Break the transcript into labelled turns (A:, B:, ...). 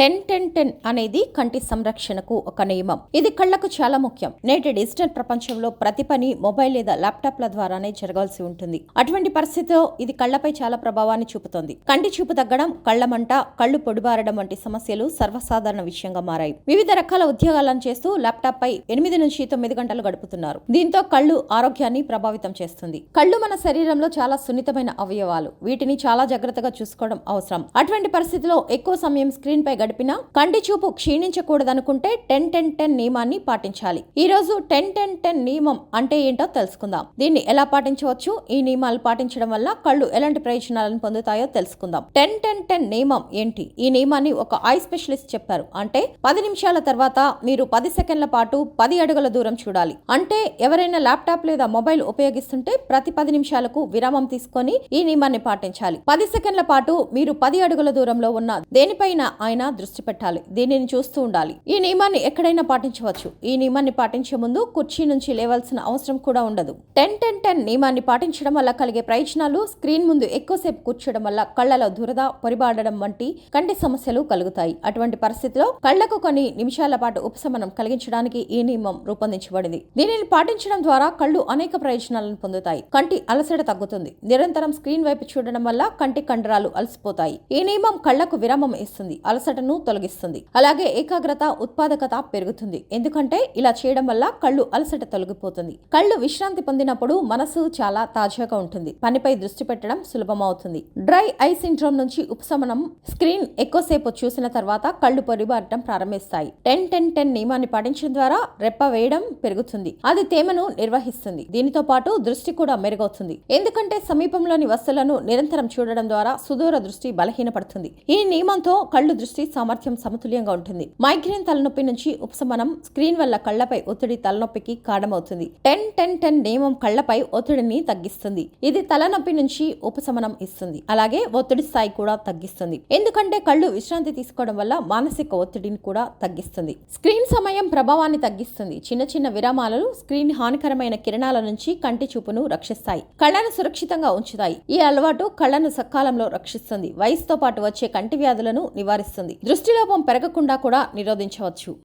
A: Ten ten ten అనేది కంటి సంరక్షణకు ఒక నియమం. ఇది కళ్ళకు చాలా ముఖ్యం. నేటి డిజిటల్ ప్రపంచంలో ప్రతి పని మొబైల్ లేదా ల్యాప్టాప్ల ద్వారానే జరగాల్సి ఉంటుంది. అటువంటి పరిస్థితిలో ఇది కళ్ళపై చాలా ప్రభావాన్ని చూపుతోంది. కంటి చూపు తగ్గడం కళ్ళ మంట కళ్ళు పొడిబారడం వంటి సమస్యలు సర్వసాధారణ విషయంగా మారాయి. వివిధ రకాల ఉద్యోగాలను చేస్తూ ల్యాప్టాప్ పై ఎనిమిది నుంచి తొమ్మిది గంటలు గడుపుతున్నారు. దీంతో కళ్ళు ఆరోగ్యాన్ని ప్రభావితం చేస్తుంది. కళ్ళు మన శరీరంలో చాలా సున్నితమైన అవయవాలు. వీటిని చాలా జాగ్రత్తగా చూసుకోవడం అవసరం. అటువంటి పరిస్థితిలో ఎక్కువ సమయం స్క్రీన్ పై గడిపినా కంటి చూపు క్షీణించకూడదనుకుంటే టెన్ టెన్ టెన్ నియమాన్ని పాటించాలి. ఈ రోజు టెన్ టెన్ టెన్ నియమం అంటే ఏంటో తెలుసుకుందాం. దీన్ని ఎలా పాటించవచ్చు? ఈ నియమాలు పాటించడం వల్ల కళ్ళు ఎలాంటి ప్రయోజనాలను పొందుతాయో తెలుసుకుందాం. టెన్ టెన్ టెన్ నియమం ఏంటి? ఈ నియమాన్ని ఒక ఐ స్పెషలిస్ట్ చెప్పారు. అంటే పది నిమిషాల తర్వాత మీరు పది సెకండ్ల పాటు పది అడుగుల దూరం చూడాలి. అంటే ఎవరైనా ల్యాప్టాప్ లేదా మొబైల్ ఉపయోగిస్తుంటే ప్రతి పది నిమిషాలకు విరామం తీసుకొని ఈ నియమాన్ని పాటించాలి. పది సెకండ్ల పాటు మీరు పది అడుగుల దూరంలో ఉన్న దేనిపైన ఆయన దృష్టి పెట్టాలి. దీనిని చూస్తూ ఉండాలి. ఈ నియమాన్ని ఎక్కడైనా పాటించవచ్చు. ఈ నియమాన్ని పాటించే ముందు కుర్చీ నుంచి లేవాల్సిన అవసరం కూడా ఉండదు. టెన్ టెన్ టెన్ నియమాన్ని పాటించడం వల్ల కలిగే ప్రయోజనాలు స్క్రీన్ ముందు ఎక్కువసేపు కూర్చోడం వల్ల కళ్ళలో దురద పొరిబాడడం వంటి కంటి సమస్యలు కలుగుతాయి. అటువంటి పరిస్థితిలో కళ్ళకు కొన్ని నిమిషాల పాటు ఉపశమనం కలిగించడానికి ఈ నియమం రూపొందించబడింది. దీనిని పాటించడం ద్వారా కళ్ళు అనేక ప్రయోజనాలను పొందుతాయి. కంటి అలసట తగ్గుతుంది. నిరంతరం స్క్రీన్ వైపు చూడడం వల్ల కంటి కండరాలు అలసిపోతాయి. ఈ నియమం కళ్ళకు విరామం ఇస్తుంది. అలసటను తొలగిస్తుంది. అలాగే ఏకాగ్రత ఉత్పాదకత పెరుగుతుంది. ఎందుకంటే ఇలా చేయడం వల్ల కళ్ళు అలసట తొలగిపోతుంది. కళ్ళు విశ్రాంతి పొందినప్పుడు మనసు చాలా తాజాగా ఉంటుంది. పనిపై దృష్టి పెట్టడం సులభమవుతుంది. డ్రై ఐ సిండ్రోమ్ నుంచి ఉపశమనం స్క్రీన్ ఎక్కువసేపు చూసిన తర్వాత కళ్ళు పొరిబారటం ప్రారంభిస్తాయి. టెన్ టెన్ టెన్ నియమాన్ని పాటించడం ద్వారా రెప్ప వేయడం పెరుగుతుంది. అది తేమను నిర్వహిస్తుంది. దీనితో పాటు దృష్టి కూడా మెరుగవుతుంది. ఎందుకంటే సమీపంలోని వస్తువులను నిరంతరం చూడడం ద్వారా సుదూర దృష్టి బలహీనపడుతుంది. ఈ నియమంతో కళ్ళు దృష్టి సామర్థ్యం సమతుల్యంగా ఉంటుంది. మైగ్రేన్ తలనొప్పి నుంచి ఉపశమనం స్క్రీన్ వల్ల కళ్ళపై ఒత్తిడి తలనొప్పికి కారణమవుతుంది. టెన్ టెన్ టెన్ నియమం కళ్ళపై ఒత్తిడిని తగ్గిస్తుంది. ఇది తలనొప్పి నుంచి ఉపశమనం ఇస్తుంది. అలాగే ఒత్తిడి స్థాయి కూడా తగ్గిస్తుంది. ఎందుకంటే కళ్ళు విశ్రాంతి తీసుకోవడం వల్ల మానసిక ఒత్తిడిని కూడా తగ్గిస్తుంది. స్క్రీన్ సమయం ప్రభావాన్ని తగ్గిస్తుంది. చిన్న చిన్న విరామాలు స్క్రీన్ హానికరమైన కిరణాల నుంచి కంటి చూపును రక్షిస్తాయి. కళ్ళను సురక్షితంగా ఉంచుతాయి. ఈ అలవాటు కళ్ళను సకాలంలో రక్షిస్తుంది. వయసుతో పాటు వచ్చే కంటి వ్యాధులను నివారిస్తుంది. దృష్టిలోపం పెరగకుండా కూడా నిరోధించవచ్చు.